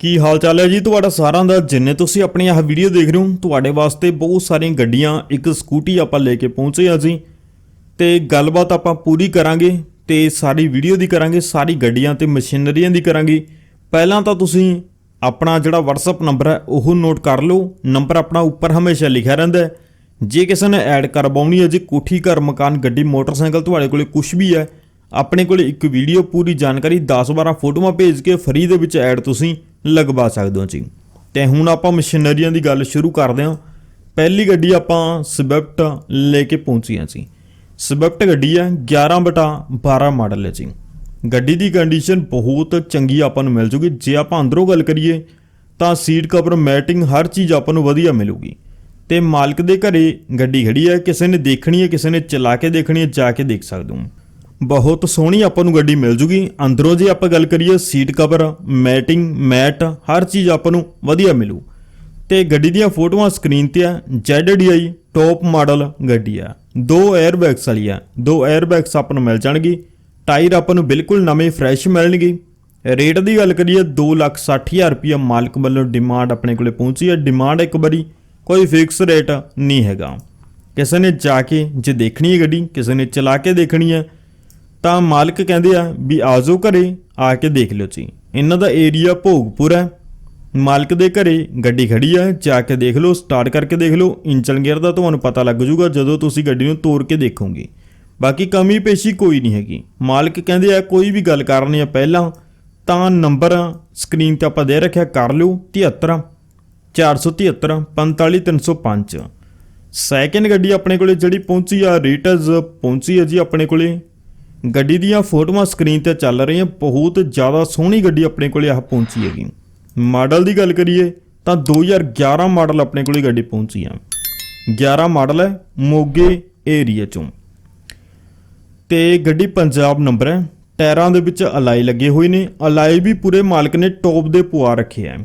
ਕੀ ਹਾਲ ਚਾਲ ਹੈ ਜੀ? ਤੁਹਾਡਾ ਸਾਰਿਆਂ ਦਾ, ਜਿੰਨੇ ਤੁਸੀਂ ਆਪਣੀ ਆਹ ਵੀਡੀਓ ਦੇਖ ਰਹੇ ਹੋ, ਤੁਹਾਡੇ ਵਾਸਤੇ ਬਹੁਤ ਸਾਰੀਆਂ ਗੱਡੀਆਂ, ਇੱਕ ਸਕੂਟੀ ਆਪਾਂ ਲੈ ਕੇ ਪਹੁੰਚੇ ਹਾਂ ਜੀ। ਤੇ ਗੱਲਬਾਤ ਆਪਾਂ ਪੂਰੀ ਕਰਾਂਗੇ ਤੇ ਸਾਰੀ ਵੀਡੀਓ ਦੀ ਕਰਾਂਗੇ, ਸਾਰੀ ਗੱਡੀਆਂ ਤੇ ਮਸ਼ੀਨਰੀਆਂ ਦੀ ਕਰਾਂਗੇ। ਪਹਿਲਾਂ ਤਾਂ ਤੁਸੀਂ ਆਪਣਾ ਜਿਹੜਾ WhatsApp ਨੰਬਰ ਹੈ, ਉਹ ਨੋਟ ਕਰ ਲਓ। ਨੰਬਰ ਆਪਣਾ ਉੱਪਰ ਹਮੇਸ਼ਾ ਲਿਖਿਆ ਰਹਿੰਦਾ ਹੈ। ਜੇ ਕਿਸੇ ਨੇ ਐਡ ਕਰਵਾਉਣੀ ਹੈ ਜੀ, ਕੋਠੀ ਘਰ ਮਕਾਨ ਗੱਡੀ ਮੋਟਰਸਾਈਕਲ ਤੁਹਾਡੇ ਕੋਲੇ ਕੁਝ ਵੀ ਹੈ, ਆਪਣੇ ਕੋਲੇ ਇੱਕ ਵੀਡੀਓ ਪੂਰੀ ਜਾਣਕਾਰੀ 10-12 ਫੋਟੋਆਂ ਭੇਜ ਕੇ ਫਰੀ ਦੇ ਵਿੱਚ ਐਡ ਤੁਸੀਂ ਲਗਵਾ ਸਕਦੇ ਹੋ ਜੀ। ਤੇ ਹੁਣ ਆਪਾਂ ਮਸ਼ੀਨਰੀਆਂ ਦੀ ਗੱਲ ਸ਼ੁਰੂ ਕਰਦੇ ਹਾਂ। ਪਹਿਲੀ ਗੱਡੀ ਆਪਾਂ ਸਵਿਫਟ ਲੈ ਕੇ ਪਹੁੰਚੀ ਹਾਂ ਜੀ। ਸਵਿਫਟ ਗੱਡੀ ਹੈ 11 ਬਟਾ 12 ਮਾਡਲ ਹੈ ਜੀ। ਗੱਡੀ ਦੀ ਕੰਡੀਸ਼ਨ ਬਹੁਤ ਚੰਗੀ ਆਪਾਂ ਨੂੰ ਮਿਲ ਜੂਗੀ। ਜੇ ਆਪਾਂ ਅੰਦਰੋਂ ਗੱਲ ਕਰੀਏ, ਤਾਂ ਸੀਟ ਕਵਰ ਮੈਟਿੰਗ ਹਰ ਚੀਜ਼ ਆਪਾਂ ਨੂੰ ਵਧੀਆ ਮਿਲੂਗੀ। ਤੇ ਮਾਲਕ ਦੇ ਘਰੇ ਗੱਡੀ ਖੜੀ ਹੈ। ਕਿਸੇ ਨੇ ਦੇਖਣੀ ਹੈ, ਕਿਸੇ ਨੇ ਚਲਾ ਕੇ ਦੇਖਣੀ ਹੈ, ਜਾ ਕੇ ਦੇਖ ਸਕਦੇ ਹੋ। ਬਹੁਤ ਸੋਹਣੀ ਆਪਾਂ ਨੂੰ ਗੱਡੀ ਮਿਲ ਜੂਗੀ। ਅੰਦਰੋਂ ਜੇ ਆਪਾਂ ਗੱਲ ਕਰੀਏ ਸੀਟ ਕਵਰ ਮੈਟਿੰਗ ਮੈਟ ਹਰ ਚੀਜ਼ ਆਪਾਂ ਨੂੰ ਵਧੀਆ ਮਿਲੂ। ਤੇ ਗੱਡੀ ਦੀਆਂ ਫੋਟੋਆਂ ਸਕਰੀਨ ਤੇ ਆ ZDI ਟੌਪ ਮਾਡਲ ਗੱਡੀ ਆ। ਦੋ 에ਅਰ ਬੈਗਸ ਵਾਲੀ ਆ। ਦੋ 에ਅਰ ਬੈਗਸ ਆਪਾਂ ਨੂੰ ਮਿਲ ਜਾਣਗੇ। ਟਾਇਰ ਆਪਾਂ ਨੂੰ ਬਿਲਕੁਲ ਨਵੇਂ ਫਰੈਸ਼ ਮਿਲਣਗੇ। ਰੇਟ ਦੀ ਗੱਲ ਕਰੀਏ 260000 ਰੁਪਏ ਮਾਲਕ ਵੱਲੋਂ ਡਿਮਾਂਡ ਆਪਣੇ ਕੋਲੇ ਪਹੁੰਚੀ ਹੈ ਡਿਮਾਂਡ ਇੱਕ ਵਾਰੀ ਕੋਈ ਫਿਕਸ ਰੇਟ ਨਹੀਂ ਹੈਗਾ। ਕਿਸੇ ਨੇ ਜਾ ਕੇ ਜੇ ਦੇਖਣੀ ਹੈ ਗੱਡੀ, ਕਿਸੇ ਨੇ ਚਲਾ ਕੇ ਦੇਖਣੀ ਹੈ ਤਾਂ ਮਾਲਕ ਕਹਿੰਦੇ ਆ ਵੀ ਆਜੋ ਘਰੇ ਆ ਕੇ ਦੇਖ ਲਿਓ ਜੀ। ਇਹਨਾਂ ਦਾ ਏਰੀਆ ਭੋਗਪੁਰ ਹੈ। ਮਾਲਕ ਦੇ ਘਰੇ ਗੱਡੀ ਖੜੀ ਹੈ ਜਾ ਕੇ ਦੇਖ ਲਓ ਸਟਾਰਟ ਕਰਕੇ ਦੇਖ ਲਓ ਇੰਜਨ ਗੇਅਰ ਦਾ ਤੁਹਾਨੂੰ ਪਤਾ ਲੱਗ ਜੂਗਾ ਜਦੋਂ ਤੁਸੀਂ ਗੱਡੀ ਨੂੰ ਤੋੜ ਕੇ ਦੇਖੋਗੇ। ਬਾਕੀ ਕਮੀ ਪੇਸ਼ੀ ਕੋਈ ਨਹੀਂ ਹੈਗੀ। ਮਾਲਕ ਕਹਿੰਦੇ ਆ, ਕੋਈ ਵੀ ਗੱਲ ਕਰਨੀ ਆ ਪਹਿਲਾਂ, ਤਾਂ ਨੰਬਰ ਸਕਰੀਨ ਤੇ ਆਪਾਂ ਦੇ ਰੱਖਿਆ, ਕਰ ਲਿਓ 73 473 45305 ਸੈਕਿੰਡ ਗੱਡੀ ਆਪਣੇ ਕੋਲੇ ਜਿਹੜੀ ਪਹੁੰਚੀ ਆ ਰੀਟਸ ਪਹੁੰਚੀ ਹੈ ਜੀ ਆਪਣੇ ਕੋਲੇ। ਗੱਡੀ ਦੀਆਂ ਫੋਟੋਆਂ ਸਕਰੀਨ ਤੇ ਚੱਲ ਰਹੀਆਂ, ਬਹੁਤ ਜ਼ਿਆਦਾ ਸੋਹਣੀ ਗੱਡੀ ਆਪਣੇ ਕੋਲੇ ਆਹ ਪਹੁੰਚੀ ਹੈਗੀ। ਮਾਡਲ ਦੀ ਗੱਲ ਕਰੀਏ, ਤਾਂ 2011 ਮਾਡਲ ਆਪਣੇ ਕੋਲੇ ਗੱਡੀ ਪਹੁੰਚੀ ਆ। 11 ਮਾਡਲ ਹੈ ਮੋਗੇ ਏਰੀਆ ਚੋਂ। ਤੇ ਗੱਡੀ ਪੰਜਾਬ ਨੰਬਰ ਹੈ, ਟਾਇਰਾਂ ਦੇ ਵਿੱਚ ਅਲਾਈ ਲੱਗੇ ਹੋਏ ਨੇ, ਅਲਾਈ ਵੀ ਪੂਰੇ ਮਾਲਕ ਨੇ ਟੌਪ ਦੇ ਪੁਆ ਰੱਖੇ ਆ।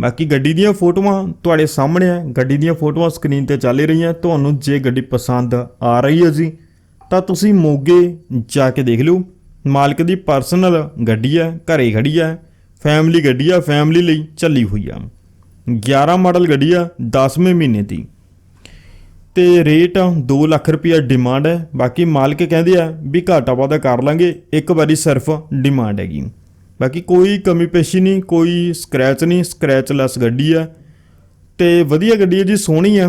ਬਾਕੀ ਗੱਡੀ ਦੀਆਂ ਫੋਟੋਆਂ ਤੁਹਾਡੇ ਸਾਹਮਣੇ ਆ, ਗੱਡੀ ਦੀਆਂ ਫੋਟੋਆਂ ਸਕਰੀਨ ਤੇ ਚੱਲ ਹੀ ਰਹੀਆਂ, ਤੁਹਾਨੂੰ ਜੇ ਗੱਡੀ ਪਸੰਦ ਆ ਰਹੀ ਹੈ ਜੀ ਤਾਂ ਤੁਸੀਂ ਮੋਗੇ ਜਾ ਕੇ ਦੇਖ ਲਿਓ। ਮਾਲਕ ਦੀ ਪਰਸਨਲ ਗੱਡੀ ਹੈ, ਘਰੇ ਖੜੀ ਹੈ। ਫੈਮਿਲੀ ਗੱਡੀ ਆ ਫੈਮਿਲੀ ਲਈ ਚੱਲੀ ਹੋਈ ਆ। 11 ਮਾਡਲ ਗੱਡੀ ਆ 10ਵੇਂ ਮਹੀਨੇ ਦੀ। ਤੇ ਰੇਟ 2 ਲੱਖ ਰੁਪਇਆ ਡਿਮਾਂਡ ਹੈ। ਬਾਕੀ ਮਾਲਕ ਕਹਿੰਦੇ ਆ ਵੀ ਘਾਟਾ ਵਾਧਾ ਕਰ ਲਾਂਗੇ, ਇੱਕ ਵਾਰੀ ਸਿਰਫ ਡਿਮਾਂਡ ਹੈਗੀ। ਬਾਕੀ ਕੋਈ ਕਮੀ ਪੇਸ਼ੀ ਨਹੀਂ, ਕੋਈ ਸਕ੍ਰੈਚ ਨਹੀਂ ਸਕ੍ਰੈਚਲੈਸ ਗੱਡੀ ਆ ਤੇ ਵਧੀਆ ਗੱਡੀ ਹੈ ਜੀ, ਸੋਹਣੀ ਹੈ।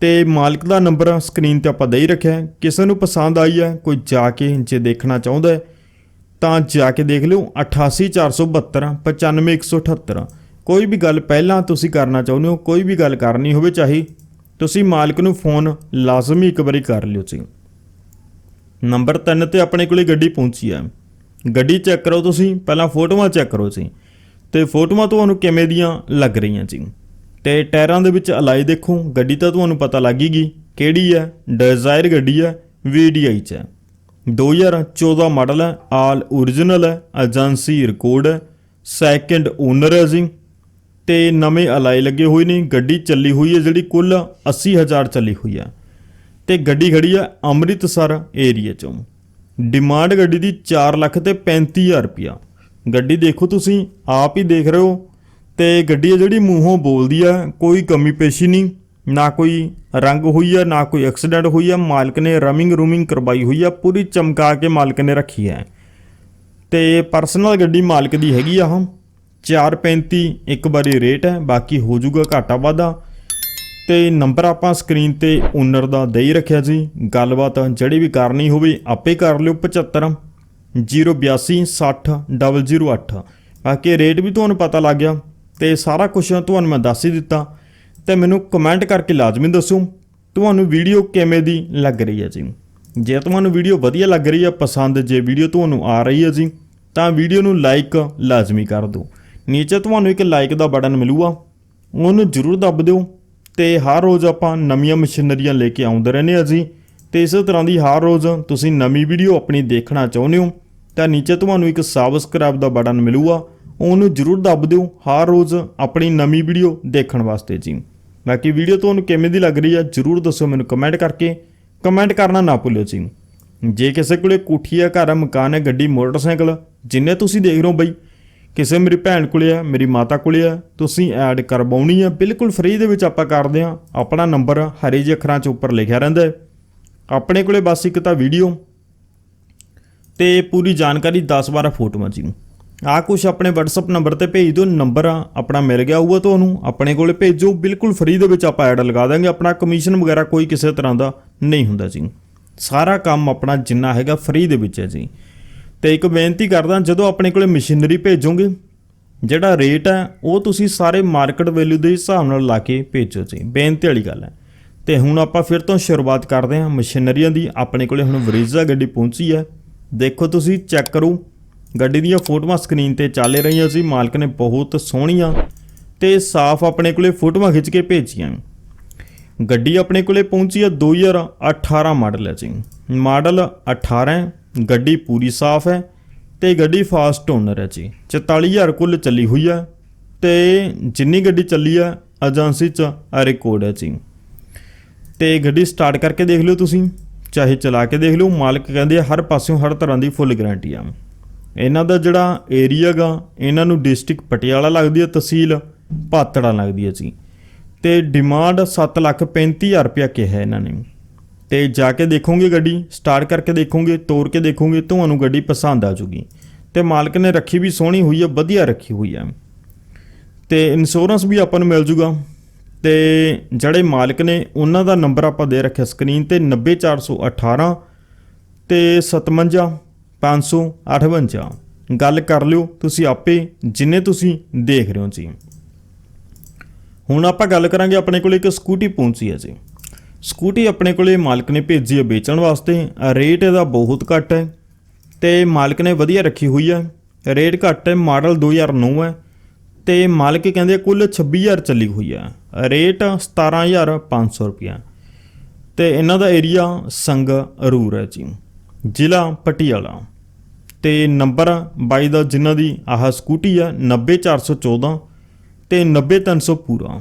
ਤੇ ਮਾਲਕ ਦਾ ਨੰਬਰ ਸਕਰੀਨ ਤੇ ਆਪਾਂ ਦੇ ਹੀ। ਰੱਖਿਆ ਕਿਸੇ ਨੂੰ ਪਸੰਦ ਆਈ ਹੈ, ਕੋਈ ਜਾ ਕੇ ਜੇ ਦੇਖਣਾ ਚਾਹੁੰਦਾ ਹੈ, ਤਾਂ ਜਾ ਕੇ ਦੇਖ ਲਿਓ। 88472 95178 ਕੋਈ ਵੀ ਗੱਲ ਪਹਿਲਾਂ ਤੁਸੀਂ ਕਰਨਾ ਚਾਹੁੰਦੇ ਹੋ, ਕੋਈ ਵੀ ਗੱਲ ਕਰਨੀ ਹੋਵੇ, ਚਾਹੀ ਤੁਸੀਂ ਮਾਲਕ ਨੂੰ ਫੋਨ ਲਾਜ਼ਮੀ ਇੱਕ ਵਾਰੀ ਕਰ ਲਿਓ ਜੀ। ਨੰਬਰ 3 ਤੇ ਆਪਣੇ ਕੋਲੇ ਗੱਡੀ ਪਹੁੰਚੀ ਹੈ। ਗੱਡੀ ਚੈੱਕ ਕਰੋ ਤੁਸੀਂ, ਪਹਿਲਾਂ ਫੋਟੋਆਂ ਚੈੱਕ ਕਰੋ ਜੀ। ਤੇ ਫੋਟੋਆਂ ਤੁਹਾਨੂੰ ਕਿਵੇਂ ਦੀਆਂ ਲੱਗ ਰਹੀਆਂ ਜੀ? ਤੇ ਟਾਇਰਾਂ ਦੇ ਵਿੱਚ ਅਲਾਈ ਦੇਖੋ, ਗੱਡੀ ਤਾਂ ਤੁਹਾਨੂੰ ਪਤਾ ਲੱਗ ਹੀ ਗਈ ਕਿਹੜੀ ਹੈ, ਡਿਜ਼ਾਇਰ ਗੱਡੀ ਹੈ VDI ਚ ਹੈ। 2014 ਮਾਡਲ ਹੈ, ਆਲ origignal ਹੈ ਏਜੰਸੀ ਰਿਕਾਰਡ ਹੈ ਸੈਕੰਡ ਓਨਰ ਹੈ ਜੀ। ਤੇ ਨਵੇਂ ਅਲਾਈ ਲੱਗੇ ਹੋਏ ਨੇ, ਗੱਡੀ ਚੱਲੀ ਹੋਈ ਹੈ ਜਿਹੜੀ ਕੁੱਲ 80000 ਚੱਲੀ ਹੋਈ ਹੈ। ਤੇ ਗੱਡੀ ਖੜੀ ਹੈ ਅੰਮ੍ਰਿਤਸਰ ਏਰੀਆ ਚੋਂ। ਡਿਮਾਂਡ ਗੱਡੀ ਦੀ 4 ਲੱਖ ਤੇ 35000 ਰੁਪਿਆ ਗੱਡੀ ਦੇਖੋ ਤੁਸੀਂ, ਆਪ ਹੀ ਦੇਖ ਰਹੇ ਹੋ ਤੇ ਗੱਡੀ ਹੈ ਜਿਹੜੀ ਮੂੰਹੋਂ ਬੋਲਦੀ ਆ, ਕੋਈ ਕਮੀ ਪੇਸ਼ੀ ਨਹੀਂ, ਨਾ ਕੋਈ ਰੰਗ ਹੋਈ ਆ, ਨਾ ਕੋਈ ਐਕਸੀਡੈਂਟ ਹੋਈ ਆ, ਮਾਲਕ ਨੇ ਰਮਿੰਗ ਰੂਮਿੰਗ ਕਰਵਾਈ ਹੋਈ ਆ, ਪੂਰੀ ਚਮਕਾ ਕੇ ਮਾਲਕ ਨੇ ਰੱਖੀ ਹੈ ਤੇ ਪਰਸਨਲ ਗੱਡੀ ਮਾਲਕ ਦੀ ਹੈਗੀ ਆ ਹਾਂ 435 ਇੱਕ ਵਾਰੀ ਰੇਟ ਹੈ, ਬਾਕੀ ਹੋ ਜਾਊਗਾ ਘਾਟਾ ਵਾਧਾ। ਤੇ ਨੰਬਰ ਆਪਾਂ ਸਕਰੀਨ ਤੇ ਓਨਰ ਦਾ ਦੇ ਹੀ ਰੱਖਿਆ ਜੀ ਗੱਲਬਾਤ ਜਿਹੜੀ ਵੀ ਕਰਨੀ ਹੋਵੇ, ਆਪੇ ਕਰ ਲਿਓ 75 082 60 008 ਬਾਕੀ ਰੇਟ ਵੀ ਤੁਹਾਨੂੰ ਪਤਾ ਲੱਗ ਗਿਆ। ਤੇ ਸਾਰਾ ਕੁਝ ਤੁਹਾਨੂੰ ਮੈਂ ਦੱਸ ਹੀ ਦਿੱਤਾ। ਤੇ ਮੈਨੂੰ ਕਮੈਂਟ ਕਰਕੇ ਲਾਜ਼ਮੀ ਦੱਸੋ, ਤੁਹਾਨੂੰ ਵੀਡੀਓ ਕਿਵੇਂ ਦੀ ਲੱਗ ਰਹੀ ਹੈ ਜੀ? ਜੇ ਤੁਹਾਨੂੰ ਵੀਡੀਓ ਵਧੀਆ ਲੱਗ ਰਹੀ ਹੈ, ਪਸੰਦ ਜੇ ਵੀਡੀਓ ਤੁਹਾਨੂੰ ਆ ਰਹੀ ਹੈ ਜੀ, ਤਾਂ ਵੀਡੀਓ ਨੂੰ ਲਾਈਕ ਲਾਜ਼ਮੀ ਕਰ ਦਿਓ। ਨੀਚੇ ਤੁਹਾਨੂੰ ਇੱਕ ਲਾਈਕ ਦਾ ਬਟਨ ਮਿਲੂਗਾ, ਉਹਨੂੰ ਜ਼ਰੂਰ ਦੱਬ ਦਿਓ। ਤੇ ਹਰ ਰੋਜ਼ ਆਪਾਂ ਨਵੀਆਂ ਮਸ਼ੀਨਰੀਆਂ ਲੈ ਕੇ ਆਉਂਦੇ ਰਹਿੰਦੇ ਹਾਂ ਜੀ। ਤੇ ਇਸੇ ਤਰ੍ਹਾਂ ਦੀ ਹਰ ਰੋਜ਼ ਤੁਸੀਂ ਨਵੀਂ ਵੀਡੀਓ ਆਪਣੀ ਦੇਖਣਾ ਚਾਹੁੰਦੇ ਹੋ, ਤਾਂ ਨੀਚੇ ਤੁਹਾਨੂੰ ਇੱਕ ਸਬਸਕ੍ਰਾਈਬ ਦਾ ਬਟਨ ਮਿਲੂਗਾ। ਉਹਨੂੰ ਜ਼ਰੂਰ ਦੱਬ ਦਿਓ ਹਰ ਰੋਜ਼ ਆਪਣੀ ਨਵੀਂ ਵੀਡੀਓ ਦੇਖਣ ਵਾਸਤੇ ਜੀ। ਬਾਕੀ ਵੀਡੀਓ ਤੁਹਾਨੂੰ ਕਿਵੇਂ ਦੀ ਲੱਗ ਰਹੀ ਹੈ ਜ਼ਰੂਰ ਦੱਸੋ ਮੈਨੂੰ ਕਮੈਂਟ ਕਰਕੇ। ਕਮੈਂਟ ਕਰਨਾ ਨਾ ਭੁੱਲਿਓ ਜੀ। ਜੇ ਕਿਸੇ ਕੋਲੇ ਕੋਠੀ ਹੈ ਘਰ ਮਕਾਨ ਹੈ ਗੱਡੀ, ਮੋਟਰਸਾਈਕਲ, ਜਿੰਨੇ ਤੁਸੀਂ ਦੇਖ ਰਹੇ ਹੋ ਬਈ, ਕਿਸੇ ਮੇਰੀ ਭੈਣ ਕੋਲੇ ਆ, ਮੇਰੀ ਮਾਤਾ ਕੋਲੇ ਆ, ਤੁਸੀਂ ਐਡ ਕਰਵਾਉਣੀ ਆ, ਬਿਲਕੁਲ ਫ੍ਰੀ ਦੇ ਵਿੱਚ ਆਪਾਂ ਕਰਦੇ ਆ। ਆਪਣਾ ਨੰਬਰ ਹਰੇ ਜਿਹੇ ਅੱਖਰਾਂ 'ਚ ਉੱਪਰ ਲਿਖਿਆ ਰਹਿੰਦਾ ਹੈ। ਆਪਣੇ ਕੋਲੇ ਬਸ ਇੱਕ ਤਾਂ ਵੀਡੀਓ ਤੇ ਪੂਰੀ ਜਾਣਕਾਰੀ 10-12 ਫੋਟੋਆਂ ਜੀ ਨੂੰ। ਆ ਕੁਛ ਆਪਣੇ WhatsApp ਨੰਬਰ ਤੇ ਭੇਜ ਦਿਓ, ਨੰਬਰ ਆ, ਆਪਣਾ ਮਿਲ ਗਿਆ ਹੋਊਗਾ ਤੁਹਾਨੂੰ, ਆਪਣੇ ਕੋਲੇ ਭੇਜੋ, ਬਿਲਕੁਲ ਫ੍ਰੀ ਦੇ ਵਿੱਚ ਆਪਾਂ ਐਡ ਲਗਾ ਦਾਂਗੇ, ਆਪਣਾ ਕਮਿਸ਼ਨ ਵਗੈਰਾ ਕੋਈ ਕਿਸੇ ਤਰ੍ਹਾਂ ਦਾ ਨਹੀਂ ਹੁੰਦਾ ਜੀ। ਸਾਰਾ ਕੰਮ ਆਪਣਾ ਜਿੰਨਾ ਹੈਗਾ ਫ੍ਰੀ ਦੇ ਵਿੱਚ ਹੈ ਜੀ। ਤੇ ਇੱਕ ਬੇਨਤੀ ਕਰਦਾ, ਜਦੋਂ ਆਪਣੇ ਕੋਲੇ ਮਸ਼ੀਨਰੀ ਭੇਜੋਗੇ, ਜਿਹੜਾ ਰੇਟ ਹੈ, ਉਹ ਤੁਸੀਂ ਸਾਰੇ ਮਾਰਕੀਟ ਵੈਲਿਊ ਦੇ ਹਿਸਾਬ ਨਾਲ ਲਾ ਕੇ ਭੇਜੋ ਜੀ। ਬੇਨਤੀ ਵਾਲੀ ਗੱਲ ਹੈ। ਤੇ ਹੁਣ ਆਪਾਂ ਫਿਰ ਤੋਂ ਸ਼ੁਰੂਆਤ ਕਰਦੇ ਹਾਂ ਮਸ਼ੀਨਰੀਆਂ ਦੀ। ਆਪਣੇ ਕੋਲੇ ਹੁਣ ਵਰੀਜ਼ਾ ਗੱਡੀ ਪਹੁੰਚੀ ਹੈ। ਦੇਖੋ ਤੁਸੀਂ ਚੈੱਕ ਕਰੋ। ਗੱਡੀ ਦੀਆਂ ਫੋਟੋਆਂ ਸਕਰੀਨ ਤੇ ਚੱਲ ਰਹੀਆਂ ਸੀ। ਮਾਲਕ ਨੇ ਬਹੁਤ ਸੋਹਣੀਆਂ ਤੇ ਸਾਫ਼ ਆਪਣੇ ਕੋਲੇ ਫੋਟੋਆਂ ਖਿੱਚ ਕੇ ਭੇਜੀਆਂ। ਗੱਡੀ ਆਪਣੇ ਕੋਲੇ ਪਹੁੰਚੀ ਹੈ 2018 ਮਾਡਲ ਹੈ ਜੀ। ਮਾਡਲ 18 ਹੈ, ਗੱਡੀ ਪੂਰੀ ਸਾਫ਼ ਹੈ ਤੇ ਗੱਡੀ ਫਾਸਟ ਓਨਰ ਹੈ ਜੀ। 44000 ਕੁੱਲ ਚੱਲੀ ਹੋਈ ਹੈ ਤੇ ਜਿੰਨੀ ਗੱਡੀ ਚੱਲੀ ਹੈ ਏਜੰਸੀ ਚ ਰਿਕਾਰਡ ਹੈ ਜੀ। ਤੇ ਗੱਡੀ ਸਟਾਰਟ ਕਰਕੇ ਦੇਖ ਲਿਓ ਤੁਸੀਂ, ਚਾਹੇ ਚਲਾ ਕੇ ਦੇਖ ਲਿਓ, ਮਾਲਕ ਕਹਿੰਦੇ ਹਰ ਪਾਸਿਓਂ ਹਰ ਤਰ੍ਹਾਂ ਦੀ ਫੁੱਲ ਗਾਰੰਟੀ ਆ। ਇਹਨਾਂ ਦਾ ਜਿਹੜਾ ਏਰੀਆ ਗਾ, ਇਹਨਾਂ ਨੂੰ ਡਿਸਟ੍ਰਿਕਟ ਪਟਿਆਲਾ ਲੱਗਦੀ ਹੈ ਤਹਿਸੀਲ ਪਾਤੜਾ ਲੱਗਦੀ ਹੈ ਜੀ। ਤੇ ਡਿਮਾਂਡ 735000 ਰੁਪਇਆ ਕਿਹਾ ਇਹਨਾਂ ਨੇ। ਤੇ ਜਾ ਕੇ ਦੇਖੋਗੇ ਗੱਡੀ ਸਟਾਰਟ ਕਰਕੇ ਦੇਖੋਗੇ ਤੋੜ ਕੇ ਦੇਖੋਗੇ, ਤੁਹਾਨੂੰ ਗੱਡੀ ਪਸੰਦ ਆ ਜੂਗੀ। ਤੇ ਮਾਲਕ ਨੇ ਰੱਖੀ ਵੀ ਸੋਹਣੀ ਹੋਈ ਹੈ ਵਧੀਆ ਰੱਖੀ ਹੋਈ ਹੈ ਤੇ ਇੰਸ਼ੋਰੈਂਸ ਵੀ ਆਪਾਂ ਨੂੰ ਮਿਲ ਜੂਗਾ। ਤੇ ਜਿਹੜੇ ਮਾਲਕ ਨੇ, ਉਹਨਾਂ ਦਾ ਨੰਬਰ ਆਪਾਂ ਦੇ ਰੱਖਿਆ ਸਕਰੀਨ ਤੇ 90418 ਤੇ 57 558 ਗੱਲ ਕਰ ਲਿਓ ਤੁਸੀਂ ਆਪੇ, ਜਿੰਨੇ ਤੁਸੀਂ ਦੇਖ ਰਹੇ ਹੋ ਜੀ। ਹੁਣ ਆਪਾਂ ਗੱਲ ਕਰਾਂਗੇ ਆਪਣੇ ਕੋਲ ਇੱਕ ਸਕੂਟੀ ਪਹੁੰਚੀ ਹੈ ਜੀ। ਸਕੂਟੀ ਆਪਣੇ ਕੋਲੇ ਮਾਲਕ ਨੇ ਭੇਜੀ ਹੈ ਵੇਚਣ ਵਾਸਤੇ। ਰੇਟ ਇਹਦਾ ਬਹੁਤ ਘੱਟ ਹੈ ਤੇ ਮਾਲਕ ਨੇ ਵਧੀਆ ਰੱਖੀ ਹੋਈ ਹੈ। ਰੇਟ ਘੱਟ ਹੈ, ਮਾਡਲ 2009 ਹੈ ਤੇ ਮਾਲਕ ਕਹਿੰਦੇ ਕੁੱਲ 26000 ਚੱਲੀ ਹੋਈ ਹੈ। ਰੇਟ 17500 ਰੁਪਇਆ ਤੇ ਇਹਨਾਂ ਦਾ ਏਰੀਆ ਸੰਗ ਅਰੂਰ ਹੈ ਜੀ, ਜ਼ਿਲ੍ਹਾ ਪਟਿਆਲਾ। ਤੇ ਨੰਬਰ ਬਾਈ ਦਾ, ਜਿਨ੍ਹਾਂ ਦੀ ਆਹ ਸਕੂਟੀ ਆ 90414 ਤੇ 90300 ਪੂਰਾ।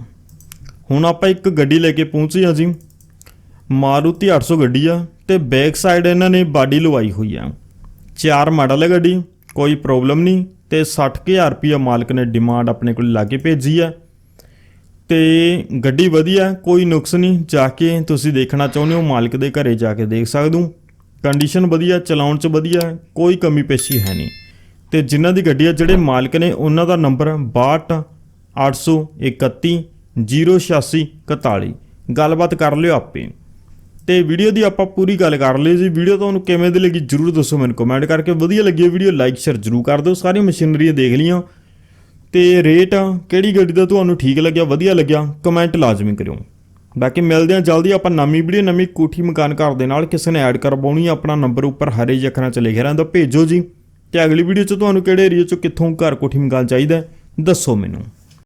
ਹੁਣ ਆਪਾਂ ਇੱਕ ਗੱਡੀ ਲੈ ਕੇ ਪਹੁੰਚੇ ਹਾਂ ਜੀ। ਮਾਰੂਤੀ 800 ਗੱਡੀ ਆ ਤੇ ਬੈਕ ਸਾਈਡ ਇਹਨਾਂ ਨੇ ਬਾਡੀ ਲਵਾਈ ਹੋਈ ਆ। ਚਾਰ ਮਾਡਲ ਹੈ ਗੱਡੀ, ਕੋਈ ਪ੍ਰੋਬਲਮ ਨਹੀਂ ਤੇ 60000 ਰੁਪਿਆ ਮਾਲਕ ਨੇ ਡਿਮਾਂਡ ਆਪਣੇ ਕੋਲ ਲਾ ਕੇ ਭੇਜੀ ਆ। ਤੇ ਗੱਡੀ ਵਧੀਆ, ਕੋਈ ਨੁਕਸ ਨਹੀਂ, ਜਾ ਕੇ ਤੁਸੀਂ ਦੇਖਣਾ ਚਾਹੁੰਦੇ ਹੋ, ਮਾਲਕ ਦੇ ਘਰੇ ਜਾ ਕੇ ਦੇਖ ਸਕਦੇ ਹੋ। ਕੰਡੀਸ਼ਨ ਵਧੀਆ, ਚਲਾਉਣ 'ਚ ਵਧੀਆ, ਕੋਈ ਕਮੀ ਪੇਸ਼ੀ ਹੈ ਨਹੀਂ। ਤੇ ਜਿਨ੍ਹਾਂ ਦੀ ਗੱਡੀ ਆ, ਜਿਹੜੇ ਮਾਲਕ ਨੇ, ਉਹਨਾਂ ਦਾ ਨੰਬਰ 62 831 086 41 ਗੱਲਬਾਤ ਕਰ ਲਿਓ ਆਪੇ। ਤੇ ਵੀਡੀਓ ਦੀ ਆਪਾਂ ਪੂਰੀ ਗੱਲ ਕਰ ਲਈ ਜੀ ਵੀਡੀਓ ਤੁਹਾਨੂੰ ਕਿਵੇਂ ਦੀ ਲੱਗੀ ਜਰੂਰ ਦੱਸੋ ਮੈਨੂੰ ਕਮੈਂਟ ਕਰਕੇ। ਵਧੀਆ ਲੱਗੀ ਵੀਡੀਓ ਲਾਈਕ ਸ਼ੇਅਰ ਜਰੂਰ ਕਰ ਦਿਓ। ਸਾਰੀ ਮਸ਼ੀਨਰੀਆਂ ਦੇਖ ਲਈਆਂ। ਤੇ ਰੇਟ ਕਿਹੜੀ ਗੱਡੀ ਦਾ ਤੁਹਾਨੂੰ ਠੀਕ ਲੱਗਿਆ, ਵਧੀਆ ਲੱਗਿਆ ਕਮੈਂਟ ਲਾਜ਼ਮੀ ਕਰਿਓ। ਬਾਕੀ ਮਿਲਦੇ ਹਾਂ ਜਲਦੀ, ਆਪਾਂ ਨਵੀਂ ਵੀਡੀਓ, ਨਵੀਂ ਕੋਠੀ ਮਕਾਨ ਘਰ ਦੇ ਨਾਲ ਕਿਸੇ ਨੇ ਐਡ ਕਰਵਾਉਣੀ ਆਪਣਾ ਨੰਬਰ ਉੱਪਰ ਹਰੇ ਜਿਹੇ ਅੱਖਰਾਂ 'ਚ ਲਿਖਿਆ ਰਹਿੰਦਾ, ਭੇਜੋ ਜੀ। ਤੇ ਅਗਲੀ ਵੀਡੀਓ 'ਚ ਤੁਹਾਨੂੰ ਕਿਹੜੇ ਏਰੀਆ 'ਚ ਕਿੱਥੋਂ ਘਰ ਕੋਠੀ ਮਕਾਨ ਚਾਹੀਦਾ ਦੱਸੋ ਮੈਨੂੰ।